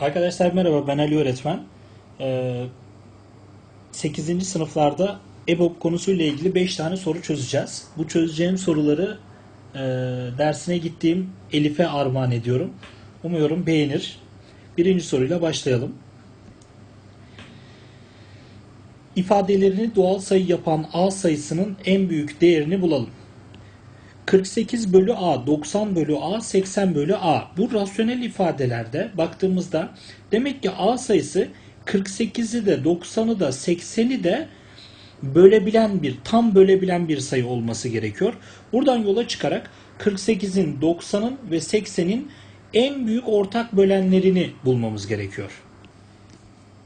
Arkadaşlar merhaba ben Ali öğretmen. Ee, 8. sınıflarda EBOB konusuyla ilgili 5 tane soru çözeceğiz. Bu çözeceğim soruları e, dersine gittiğim Elif'e armağan ediyorum. Umuyorum beğenir. Birinci soruyla başlayalım. İfadelerini doğal sayı yapan A sayısının en büyük değerini bulalım. 48 bölü A, 90 bölü A, 80 bölü A. Bu rasyonel ifadelerde baktığımızda demek ki A sayısı 48'i de 90'ı da 80'i de bölebilen bir, tam bölebilen bir sayı olması gerekiyor. Buradan yola çıkarak 48'in, 90'ın ve 80'in en büyük ortak bölenlerini bulmamız gerekiyor.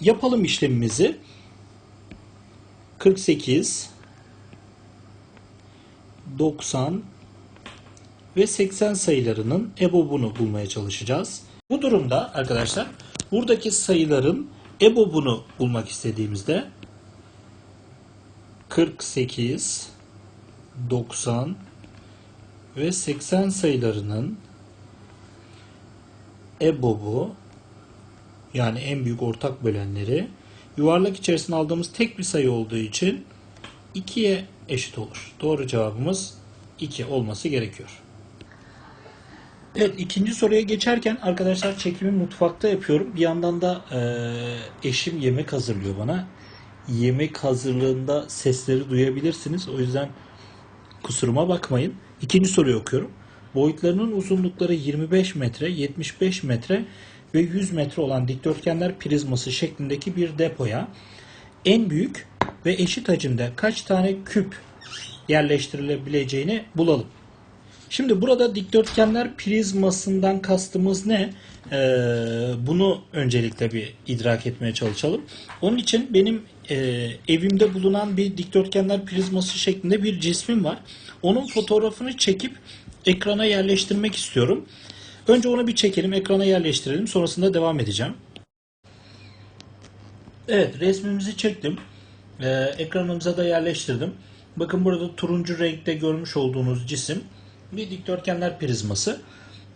Yapalım işlemimizi. 48 90 ve 80 sayılarının EBOB'unu bulmaya çalışacağız. Bu durumda arkadaşlar buradaki sayıların EBOB'unu bulmak istediğimizde 48, 90 ve 80 sayılarının EBOB'u yani en büyük ortak bölenleri yuvarlak içerisine aldığımız tek bir sayı olduğu için 2'ye eşit olur. Doğru cevabımız 2 olması gerekiyor. Evet ikinci soruya geçerken arkadaşlar çekimi mutfakta yapıyorum. Bir yandan da e, eşim yemek hazırlıyor bana. Yemek hazırlığında sesleri duyabilirsiniz. O yüzden kusuruma bakmayın. İkinci soruyu okuyorum. Boyutlarının uzunlukları 25 metre, 75 metre ve 100 metre olan dikdörtgenler prizması şeklindeki bir depoya en büyük ve eşit hacimde kaç tane küp yerleştirilebileceğini bulalım. Şimdi burada dikdörtgenler prizmasından kastımız ne? Ee, bunu öncelikle bir idrak etmeye çalışalım. Onun için benim e, evimde bulunan bir dikdörtgenler prizması şeklinde bir cismim var. Onun fotoğrafını çekip ekrana yerleştirmek istiyorum. Önce onu bir çekelim, ekrana yerleştirelim. Sonrasında devam edeceğim. Evet, resmimizi çektim. Ee, ekranımıza da yerleştirdim. Bakın burada turuncu renkte görmüş olduğunuz cisim bir dikdörtgenler prizması.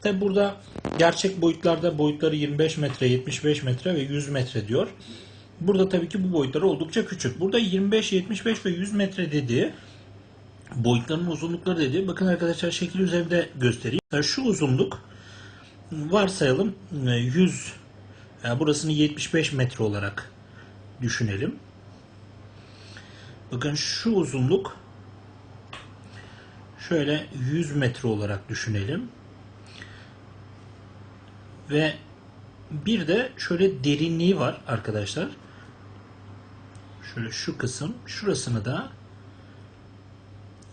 Tabi burada gerçek boyutlarda boyutları 25 metre, 75 metre ve 100 metre diyor. Burada tabii ki bu boyutları oldukça küçük. Burada 25, 75 ve 100 metre dediği boyutların uzunlukları dediği bakın arkadaşlar şekil üzerinde göstereyim. Şu uzunluk varsayalım 100 yani burasını 75 metre olarak düşünelim. Bakın şu uzunluk şöyle 100 metre olarak düşünelim. Ve bir de şöyle derinliği var arkadaşlar. Şöyle şu kısım, şurasını da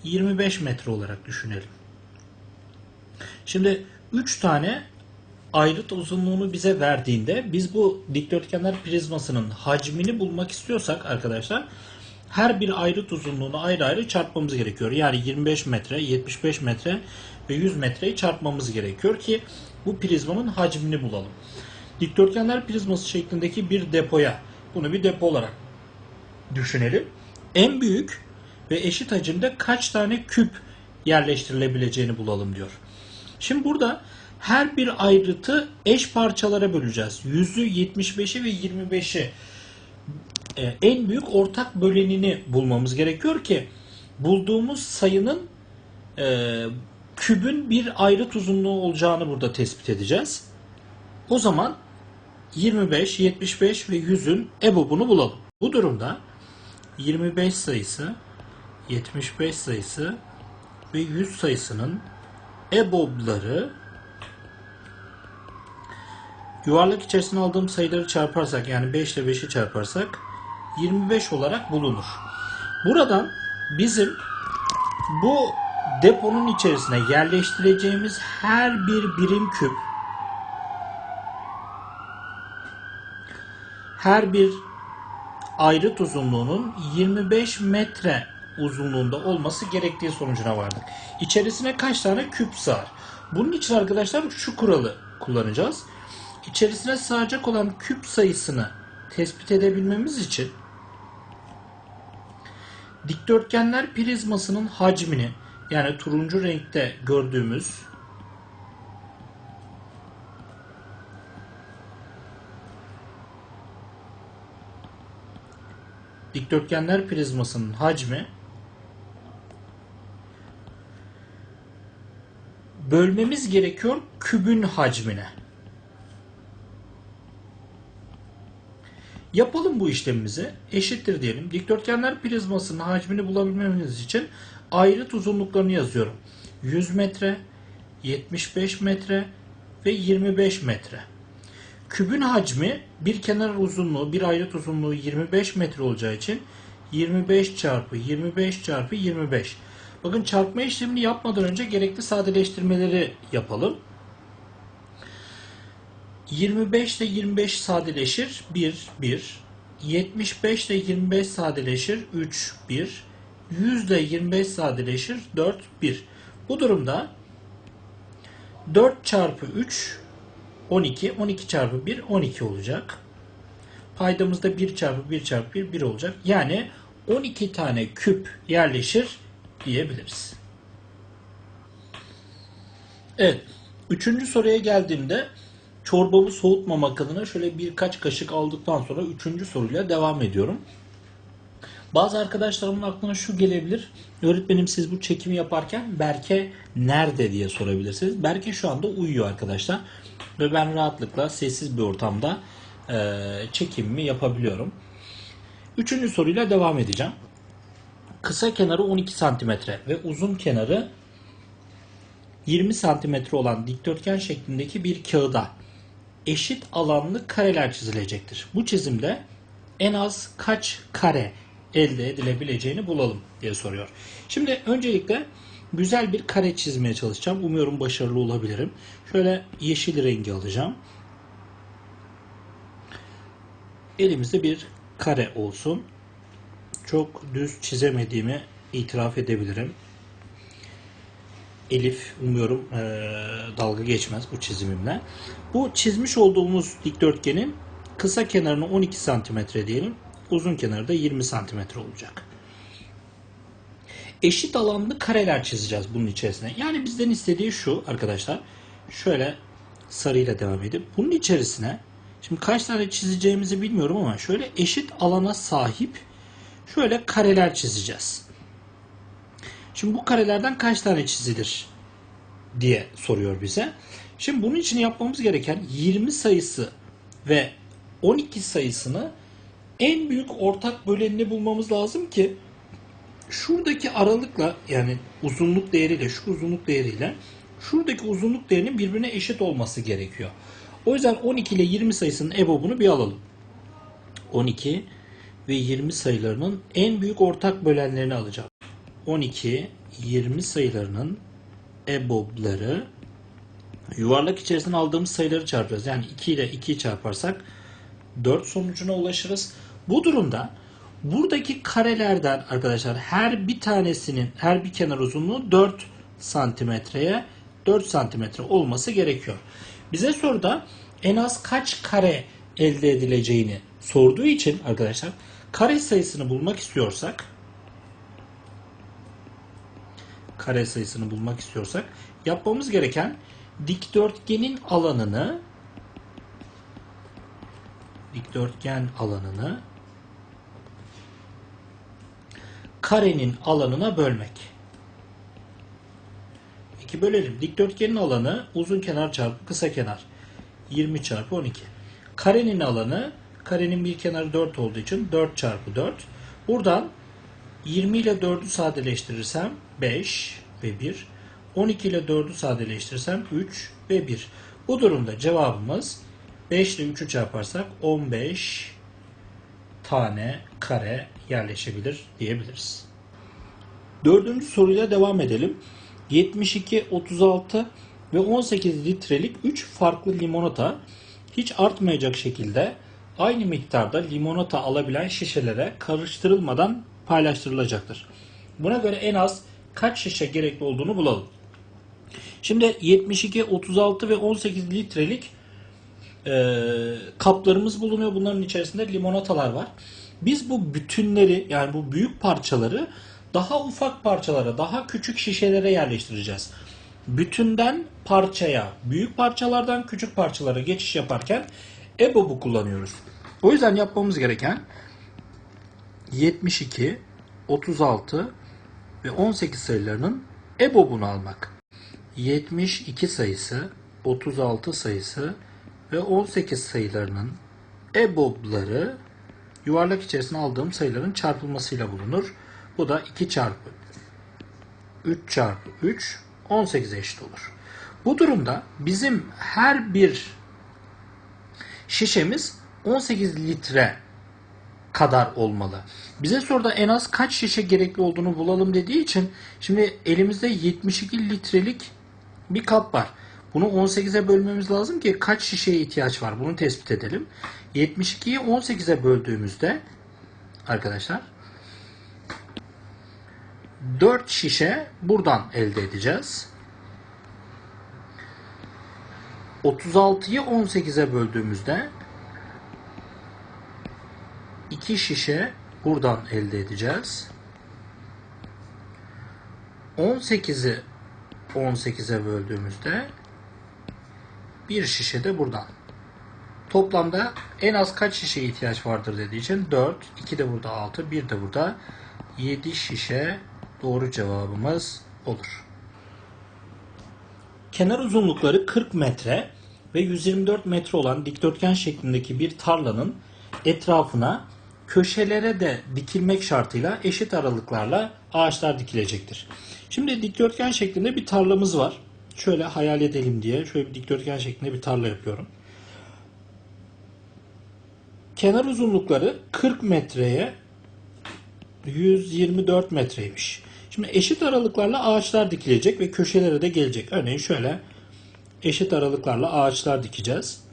25 metre olarak düşünelim. Şimdi 3 tane ayrıt uzunluğunu bize verdiğinde biz bu dikdörtgenler prizmasının hacmini bulmak istiyorsak arkadaşlar her bir ayrıt uzunluğunu ayrı ayrı çarpmamız gerekiyor. Yani 25 metre, 75 metre ve 100 metreyi çarpmamız gerekiyor ki bu prizmanın hacmini bulalım. Dikdörtgenler prizması şeklindeki bir depoya bunu bir depo olarak düşünelim. En büyük ve eşit hacimde kaç tane küp yerleştirilebileceğini bulalım diyor. Şimdi burada her bir ayrıtı eş parçalara böleceğiz. 100'ü, 75'i ve 25'i e, en büyük ortak bölenini bulmamız gerekiyor ki bulduğumuz sayının e, kübün bir ayrıt uzunluğu olacağını burada tespit edeceğiz. O zaman 25, 75 ve 100'ün EBOB'unu bulalım. Bu durumda 25 sayısı, 75 sayısı ve 100 sayısının EBOB'ları yuvarlak içerisine aldığım sayıları çarparsak yani 5 ile 5'i çarparsak 25 olarak bulunur. Buradan bizim bu deponun içerisine yerleştireceğimiz her bir birim küp her bir ayrıt uzunluğunun 25 metre uzunluğunda olması gerektiği sonucuna vardık. İçerisine kaç tane küp sığar? Bunun için arkadaşlar şu kuralı kullanacağız. İçerisine sığacak olan küp sayısını tespit edebilmemiz için Dikdörtgenler prizmasının hacmini yani turuncu renkte gördüğümüz dikdörtgenler prizmasının hacmi bölmemiz gerekiyor kübün hacmine. Yapalım bu işlemimizi. Eşittir diyelim. Dikdörtgenler prizmasının hacmini bulabilmemiz için ayrıt uzunluklarını yazıyorum. 100 metre, 75 metre ve 25 metre. Kübün hacmi bir kenar uzunluğu, bir ayrıt uzunluğu 25 metre olacağı için 25 çarpı 25 çarpı 25. Bakın çarpma işlemini yapmadan önce gerekli sadeleştirmeleri yapalım. 25 ile 25 sadeleşir 1 1. 75 ile 25 sadeleşir 3 1. 100 ile 25 sadeleşir 4 1. Bu durumda 4 çarpı 3 12 12 çarpı 1 12 olacak. Paydamızda 1 çarpı 1 çarpı 1 1 olacak. Yani 12 tane küp yerleşir diyebiliriz. Evet. Üçüncü soruya geldiğimde çorbamı soğutmamak adına şöyle birkaç kaşık aldıktan sonra üçüncü soruyla devam ediyorum. Bazı arkadaşlarımın aklına şu gelebilir. Öğretmenim siz bu çekimi yaparken Berke nerede diye sorabilirsiniz. Berke şu anda uyuyor arkadaşlar. Ve ben rahatlıkla sessiz bir ortamda e, çekimimi yapabiliyorum. Üçüncü soruyla devam edeceğim. Kısa kenarı 12 cm ve uzun kenarı 20 cm olan dikdörtgen şeklindeki bir kağıda eşit alanlı kareler çizilecektir. Bu çizimde en az kaç kare elde edilebileceğini bulalım diye soruyor. Şimdi öncelikle güzel bir kare çizmeye çalışacağım. Umuyorum başarılı olabilirim. Şöyle yeşil rengi alacağım. Elimizde bir kare olsun. Çok düz çizemediğimi itiraf edebilirim. Elif umuyorum eee, dalga geçmez bu çizimimle. Bu çizmiş olduğumuz dikdörtgenin kısa kenarını 12 santimetre diyelim. Uzun kenarı da 20 santimetre olacak. Eşit alanlı kareler çizeceğiz bunun içerisine. Yani bizden istediği şu arkadaşlar. Şöyle sarıyla devam edip bunun içerisine şimdi kaç tane çizeceğimizi bilmiyorum ama şöyle eşit alana sahip şöyle kareler çizeceğiz. Şimdi bu karelerden kaç tane çizilir diye soruyor bize. Şimdi bunun için yapmamız gereken 20 sayısı ve 12 sayısını en büyük ortak bölenini bulmamız lazım ki şuradaki aralıkla yani uzunluk değeriyle şu uzunluk değeriyle şuradaki uzunluk değerinin birbirine eşit olması gerekiyor. O yüzden 12 ile 20 sayısının EBOB'unu bir alalım. 12 ve 20 sayılarının en büyük ortak bölenlerini alacağım. 12, 20 sayılarının EBOB'ları yuvarlak içerisine aldığımız sayıları çarpacağız. Yani 2 ile 2'yi çarparsak 4 sonucuna ulaşırız. Bu durumda buradaki karelerden arkadaşlar her bir tanesinin her bir kenar uzunluğu 4 santimetreye 4 santimetre olması gerekiyor. Bize soruda en az kaç kare elde edileceğini sorduğu için arkadaşlar kare sayısını bulmak istiyorsak kare sayısını bulmak istiyorsak yapmamız gereken dikdörtgenin alanını dikdörtgen alanını karenin alanına bölmek. İki bölelim. Dikdörtgenin alanı uzun kenar çarpı kısa kenar. 20 çarpı 12. Karenin alanı karenin bir kenarı 4 olduğu için 4 çarpı 4. Buradan 20 ile 4'ü sadeleştirirsem 5 ve 1. 12 ile 4'ü sadeleştirirsem 3 ve 1. Bu durumda cevabımız 5 ile 3'ü çarparsak 15 tane kare yerleşebilir diyebiliriz. Dördüncü soruyla devam edelim. 72, 36 ve 18 litrelik 3 farklı limonata hiç artmayacak şekilde aynı miktarda limonata alabilen şişelere karıştırılmadan paylaştırılacaktır. Buna göre en az kaç şişe gerekli olduğunu bulalım. Şimdi 72, 36 ve 18 litrelik e, kaplarımız bulunuyor. Bunların içerisinde limonatalar var. Biz bu bütünleri yani bu büyük parçaları daha ufak parçalara, daha küçük şişelere yerleştireceğiz. Bütünden parçaya, büyük parçalardan küçük parçalara geçiş yaparken EBOB'u kullanıyoruz. O yüzden yapmamız gereken 72, 36 ve 18 sayılarının EBOB'unu almak. 72 sayısı, 36 sayısı ve 18 sayılarının EBOB'ları yuvarlak içerisine aldığım sayıların çarpılmasıyla bulunur. Bu da 2 çarpı 3 çarpı 3 18'e eşit olur. Bu durumda bizim her bir şişemiz 18 litre kadar olmalı. Bize soruda en az kaç şişe gerekli olduğunu bulalım dediği için şimdi elimizde 72 litrelik bir kap var. Bunu 18'e bölmemiz lazım ki kaç şişeye ihtiyaç var bunu tespit edelim. 72'yi 18'e böldüğümüzde arkadaşlar 4 şişe buradan elde edeceğiz. 36'yı 18'e böldüğümüzde 2 şişe buradan elde edeceğiz. 18'i 18'e böldüğümüzde bir şişe de buradan. Toplamda en az kaç şişeye ihtiyaç vardır dediği için 4, 2 de burada 6, 1 de burada 7 şişe doğru cevabımız olur. Kenar uzunlukları 40 metre ve 124 metre olan dikdörtgen şeklindeki bir tarlanın etrafına köşelere de dikilmek şartıyla eşit aralıklarla ağaçlar dikilecektir. Şimdi dikdörtgen şeklinde bir tarlamız var. Şöyle hayal edelim diye şöyle bir dikdörtgen şeklinde bir tarla yapıyorum. Kenar uzunlukları 40 metreye 124 metreymiş. Şimdi eşit aralıklarla ağaçlar dikilecek ve köşelere de gelecek. Örneğin şöyle eşit aralıklarla ağaçlar dikeceğiz.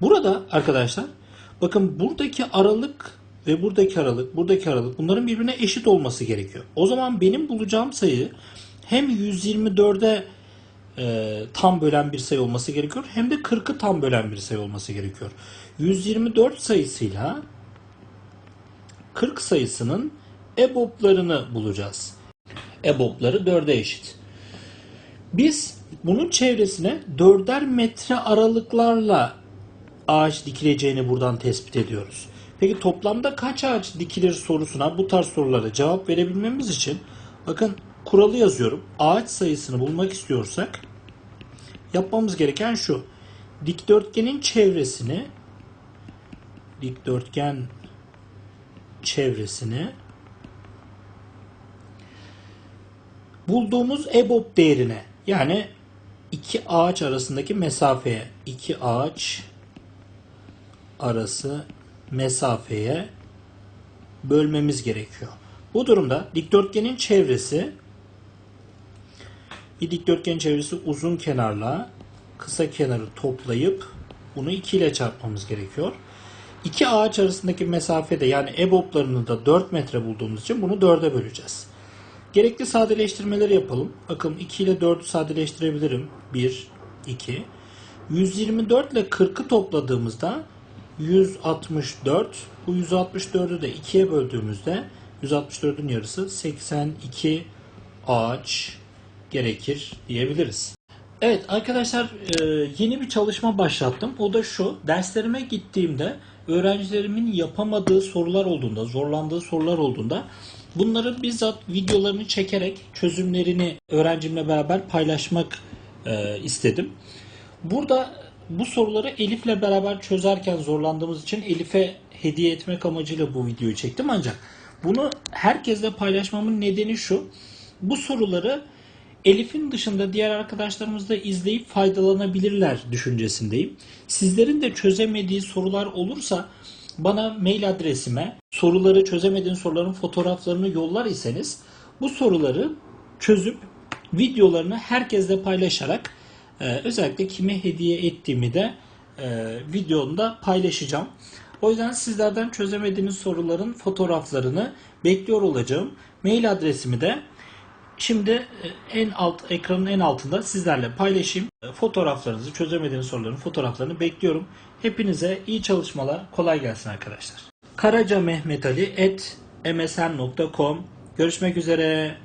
Burada arkadaşlar bakın buradaki aralık ve buradaki aralık, buradaki aralık bunların birbirine eşit olması gerekiyor. O zaman benim bulacağım sayı hem 124'e e, tam bölen bir sayı olması gerekiyor hem de 40'ı tam bölen bir sayı olması gerekiyor. 124 sayısıyla 40 sayısının EBOB'larını bulacağız. EBOB'ları 4'e eşit. Biz bunun çevresine 4'er metre aralıklarla ağaç dikileceğini buradan tespit ediyoruz. Peki toplamda kaç ağaç dikilir sorusuna bu tarz sorulara cevap verebilmemiz için bakın kuralı yazıyorum. Ağaç sayısını bulmak istiyorsak yapmamız gereken şu. Dikdörtgenin çevresini dikdörtgen çevresini bulduğumuz EBOB değerine yani iki ağaç arasındaki mesafeye iki ağaç arası mesafeye bölmemiz gerekiyor. Bu durumda dikdörtgenin çevresi bir dikdörtgen çevresi uzun kenarla kısa kenarı toplayıp bunu 2 ile çarpmamız gerekiyor. İki ağaç arasındaki mesafede yani EBOB'larını da 4 metre bulduğumuz için bunu 4'e böleceğiz. Gerekli sadeleştirmeleri yapalım. Bakın 2 ile 4'ü sadeleştirebilirim. 1, 2. 124 ile 40'ı topladığımızda 164. Bu 164'ü de 2'ye böldüğümüzde 164'ün yarısı 82 ağaç gerekir diyebiliriz. Evet arkadaşlar e, yeni bir çalışma başlattım. O da şu. Derslerime gittiğimde öğrencilerimin yapamadığı sorular olduğunda, zorlandığı sorular olduğunda bunları bizzat videolarını çekerek çözümlerini öğrencimle beraber paylaşmak e, istedim. Burada bu soruları Elif'le beraber çözerken zorlandığımız için Elif'e hediye etmek amacıyla bu videoyu çektim ancak bunu herkesle paylaşmamın nedeni şu. Bu soruları Elif'in dışında diğer arkadaşlarımız da izleyip faydalanabilirler düşüncesindeyim. Sizlerin de çözemediği sorular olursa bana mail adresime soruları çözemediğin soruların fotoğraflarını yollar iseniz bu soruları çözüp videolarını herkesle paylaşarak e, özellikle kime hediye ettiğimi de e, videomda paylaşacağım. O yüzden sizlerden çözemediğiniz soruların fotoğraflarını bekliyor olacağım. Mail adresimi de Şimdi e, en alt ekranın en altında sizlerle paylaşayım. E, Fotoğraflarınızı çözemediğiniz soruların fotoğraflarını bekliyorum. Hepinize iyi çalışmalar. Kolay gelsin arkadaşlar. Karaca Mehmet Ali at msn.com Görüşmek üzere.